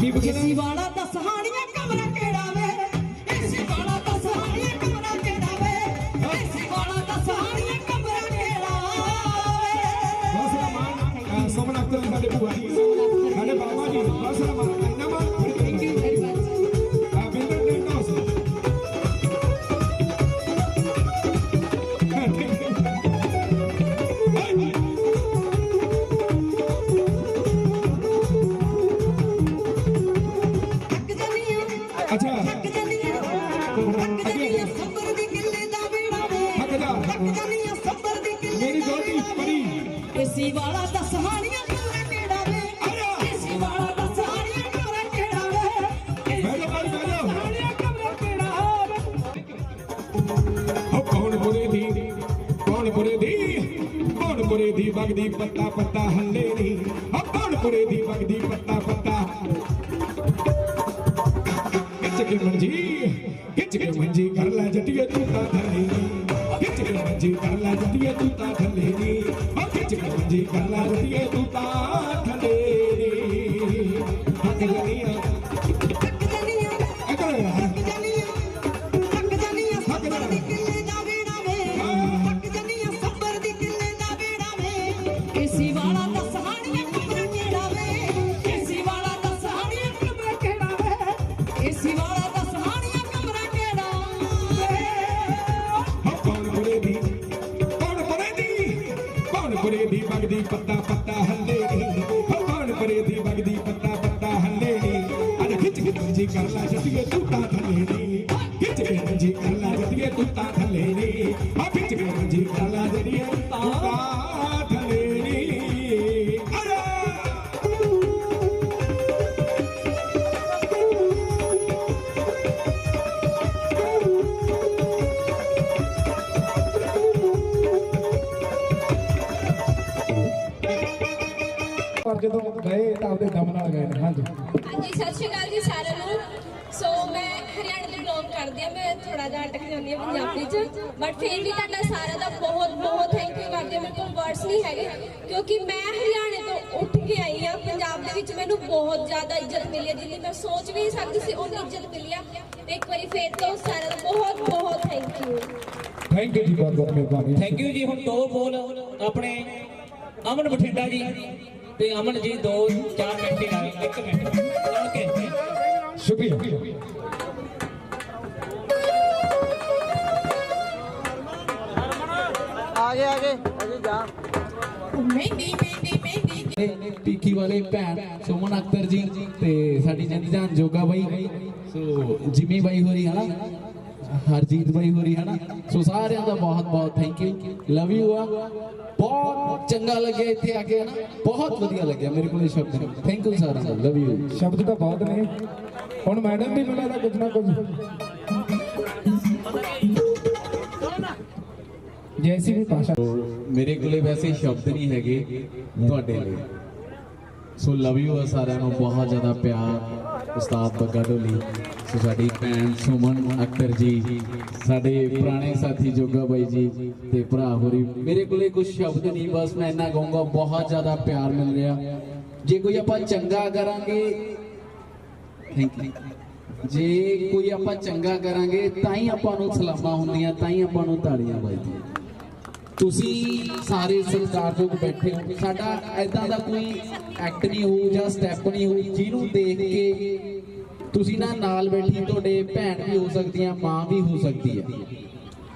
ਕੀ ਬਖਣਾ AC ਵਾਲਾ ਤਾਂ ਸਹਾਣੀਆਂ ਕਮਰਾ ਕਿਹੜਾ ਵੇ? ਏਸੀ ਵਾਲਾ ਤਾਂ ਸਹਾਣੀਆਂ ਕਮਰਾ ਕਿਹੜਾ ਵੇ? ਏਸੀ ਵਾਲਾ ਤਾਂ ਸਹਾਣੀਆਂ ਕਮਰਾ ਕਿਹੜਾ ਵੇ? ਬਸ ਰਮਾਨ ਸੋਮਨ ਅਖਤਰ ਸਾਡੇ ਭੂਆ ਜੀ। ਸਾਡੇ ਬਾਬਾ ਜੀ। ਬਸ ਰਮਾਨ ਅੱਛਾ ਥੱਕ ਜਾਨੀਆਂ ਥੱਕ ਜਾਨੀਆਂ ਸੱਬਰ ਦੀ ਕਿੱਲੇ ਦਾ ਵੇੜਾ ਵੇ ਥੱਕ ਜਾ। ਥੱਕ ਜਾਨੀਆਂ ਸੱਬਰ ਦੀ ਕਿੱਲੇ ਮੇਰੀ ਦਾ ਪਰੀ ਏਸੀ ਵਾਲਾ ਦੱਸ ਹਾਣੀਆਂ ਕਿਹੜਾ ਕਿਹੜਾ ਵੇ ਏਸੀ ਵਾਲਾ ਦੱਸ ਹਾਣੀਆਂ ਕਿਹੜਾ ਕਿਹੜਾ ਵੇ ਬਹਿ ਜਾ ਭਾਈ, ਹਾਣੀਆਂ ਕਿਹੜਾ ਕਿਹੜਾ ਹੋ ਕੌਣ ਬੁਰੇ ਦੀ ਕੌਣ ਬੁਰੇ ਦੀ ਕੌਣ ਬੁਰੇ ਦੀ ਵਗਦੀ ਪੱਤਾ ਪੱਤਾ ਹੱਲੇ ਨੀ ਹੋ ਕੌਣ ਬੁਰੇ ਦੀ ਵਗਦੀ ਪੱਤਾ ਪੱਤਾ ਖਿੱਚ ਕੇ ਮੰਜੀ, ਖਿੱਚ ਕੇ ਮੰਜੀ ਕਰ ਲੈ ਜੱਟੀਏ ਤੂੰ ਤਾਂ ਥੱਲੇ ਨੀ। ਖਿੱਚ ਕੇ ਮੰਜੀ ਕਰ ਲੈ ਜੱਟੀਏ ਤੂੰ ਤਾਂ ਥੱਲੇ ਨੀ। ਹੋ ਖਿੱਚ ਕੇ ਮੰਜੀ ਕਰ ਲੈ ਜੱਟੀਏ ਤੂੰ ਤਾਂ ਪੱਤਾ ਪੱਤਾ ਹੱਲੇ ਨੀ। ਹੋ ਕੌਣ ਦੀ ਵਗਦੀ ਪੱਤਾ ਪੱਤਾ ਹੱਲੇ ਨੀ। ਅਰੇ ਖਿੱਚ ਕੇ ਮੰਜੀ ਕਰ ਲੈ ਜੱਟੀਏ ਤੂੰ ਤਾਂ ਥੱਲੇ ਨੀ। ਖਿੱਚ ਕੇ ਮੰਜੀ ਕਰ ਲੈ ਜੱਟੀਏ ਤੂੰ ਤਾਂ ਥੱਲੇ ਨੀ। ਆ ਖਿੱਚ ਕੇ ਮੰਜੀ ਕਰ ਜਦੋਂ ਗਏ ਤਾਂ ਆਪਦੇ ਦਮ ਨਾਲ ਗਏ ਨੇ ਹਾਂਜੀ। ਹਾਂਜੀ ਸਤਿ ਸ਼੍ਰੀ ਅਕਾਲ ਜੀ ਸਾਰਿਆਂ ਨੂੰ। ਸੋ ਮੈਂ ਹਰਿਆਣਾ ਤੋਂ ਬਿਲੋਂਗ ਕਰਦੀ ਹਾਂ ਮੈਂ ਥੋੜਾ ਜਿਹਾ ਅਟਕ ਜਾਂਦੀ ਹਾਂ ਪੰਜਾਬੀ ਚ ਬਟ ਫਿਰ ਵੀ ਤੁਹਾਡਾ ਸਾਰਿਆਂ ਦਾ ਬਹੁਤ ਬਹੁਤ ਥੈਂਕ ਯੂ ਕਰਦੀ ਮੇਰੇ ਕੋਲ ਵਰਡਸ ਨਹੀਂ ਹੈਗੇ ਕਿਉਂਕਿ ਮੈਂ ਹਰਿਆਣੇ ਤੋਂ ਉੱਠ ਕੇ ਆਈ ਹਾਂ। ਪੰਜਾਬ ਦੇ ਵਿੱਚ ਮੈਨੂੰ ਬਹੁਤ ਜ਼ਿਆਦਾ ਇੱਜ਼ਤ ਮਿਲੀ ਹੈ। ਜਿੰਨੀ ਮੈਂ ਸੋਚ ਵੀ ਨਹੀਂ ਸਕਦੀ ਸੀ ਉਨੀ ਇੱਜ਼ਤ ਮਿਲੀ ਆ। ਤੇ ਇੱਕ ਵਾਰੀ ਫੇਰ ਤੋਂ ਸਾਰਿਆਂ ਦਾ ਬਹੁਤ ਬਹੁਤ ਥੈਂਕ ਯੂ ਥੈਂਕ ਯੂ ਜੀ ਬਹੁਤ ਬਹੁਤ ਮਿਹਰਬਾਨੀ। ਥੈਂਕ ਯੂ ਜੀ। ਹੁਣ ਦੋ ਬੋਲ ਆਪਣੇ ਅਮਨ ਬਠਿੰਡਾ ਜੀ। ਤੇ ਅਮਨ ਜੀ ਦੋ ਚਾਰ ਮਿੰਟ ਹੀ ਲਾਏ ਇੱਕ ਮਿੰਟ। ਸੁਣ ਕੇ ਸ਼ੁਕਰੀਆ। ਆਗੇ ਆਗੇ। ਅਜੀ ਜਾ ਮਹਿੰਦੀ ਮਹਿੰਦੀ। ਮਹਿੰਦੀ ਟੀਕੀ ਵਾਲੇ ਭੈਣ ਸੁਮਨ ਅਖਤਰ ਜੀ ਤੇ ਸਾਡੀ ਜਿੰਦ ਜਾਨ ਜੋਗਾ ਬਾਈ। ਸੋ ਜਿਮੀ ਬਾਈ ਹੋਰੀ ਹਨਾ? ਹਰਜੀਤ ਬਾਈ ਹੋਰੀ ਹਨਾ? ਸੋ ਸਾਰਿਆਂ ਦਾ ਬਹੁਤ ਬਹੁਤ ਥੈਂਕ ਯੂ ਲਵ ਯੂ ਆ ਬਹੁਤ ਚੰਗਾ ਲੱਗਿਆ ਇੱਥੇ ਆ ਕੇ ਹਨਾ? ਬਹੁਤ ਵਧੀਆ ਲੱਗਿਆ ਮੇਰੇ ਕੋਲ ਸ਼ਬਦ। ਨਹੀਂ ਥੈਂਕ ਯੂ ਸਾਰਿਆਂ ਦਾ। ਲਵ ਯੂ ਸ਼ਬਦ ਤਾਂ ਬਹੁਤ ਨੇ। ਹੁਣ ਮੈਡਮ ਵੀ ਮਿਲਿਆ ਤਾਂ ਕੁਝ ਨਾ ਕੁਝ। ਜੈਸੀ ਵੀ ਭਾਸ਼ਾ ਮੇਰੇ ਕੋਲੇ ਵੈਸੇ ਸ਼ਬਦ ਨਹੀਂ ਹੈਗੇ ਤੁਹਾਡੇ ਲਈ। ਸੋ ਲਵ ਯੂ ਆ ਸਾਰਿਆਂ ਨੂੰ, ਬਹੁਤ ਜ਼ਿਆਦਾ ਪਿਆਰ, ਉਸਤਾਦ ਬੱਗਾ ਢੋਲੀ। ਸੋ ਸਾਡੀ ਭੈਣ ਸੁਮਨ ਅਖਤਰ ਜੀ, ਸਾਡੇ ਪੁਰਾਣੇ ਸਾਥੀ ਜੋਗਾ ਬਾਈ ਜੀ ਤੇ ਭਰਾ ਹੋਰੀ। ਮੇਰੇ ਕੋਲੇ ਕੁਝ ਸ਼ਬਦ ਨਹੀਂ, ਬਸ ਮੈਂ ਇੰਨਾ ਕਹੂੰਗਾ, ਬਹੁਤ ਜ਼ਿਆਦਾ ਪਿਆਰ ਮਿਲ ਰਿਹਾ। ਜੇ ਕੋਈ ਆਪਾਂ ਚੰਗਾ ਕਰਾਂਗੇ ਥੈਂਕ ਯੂ ਜੇ ਕੋਈ ਆਪਾਂ ਚੰਗਾ ਕਰਾਂਗੇ, ਤਾਂ ਹੀ ਆਪਾਂ ਨੂੰ ਸਲਾਮਾਂ ਹੁੰਦੀਆਂ, ਤਾਂ ਹੀ ਆਪਾਂ ਨੂੰ ਤਾੜੀਆਂ ਵੱਜਦੀਆਂ। ਤੁਸੀਂ ਸਾਰੇ ਸਤਿਕਾਰਯੋਗ ਬੈਠੇ ਹੋ। ਸਾਡਾ ਐਦਾਂ ਦਾ ਕੋਈ ਐਕਟ ਨਹੀਂ ਹੋਊ ਜਾਂ ਸਟੈਪ ਨਹੀਂ ਹੋਊ, ਜਿਹਨੂੰ ਦੇਖ ਕੇ ਤੁਸੀਂ ਨਾ ਨਾਲ ਬੈਠੀ ਤੁਹਾਡੇ ਭੈਣ ਵੀ ਹੋ ਸਕਦੀ ਆ, ਮਾਂ ਵੀ ਹੋ ਸਕਦੀ ਹੈ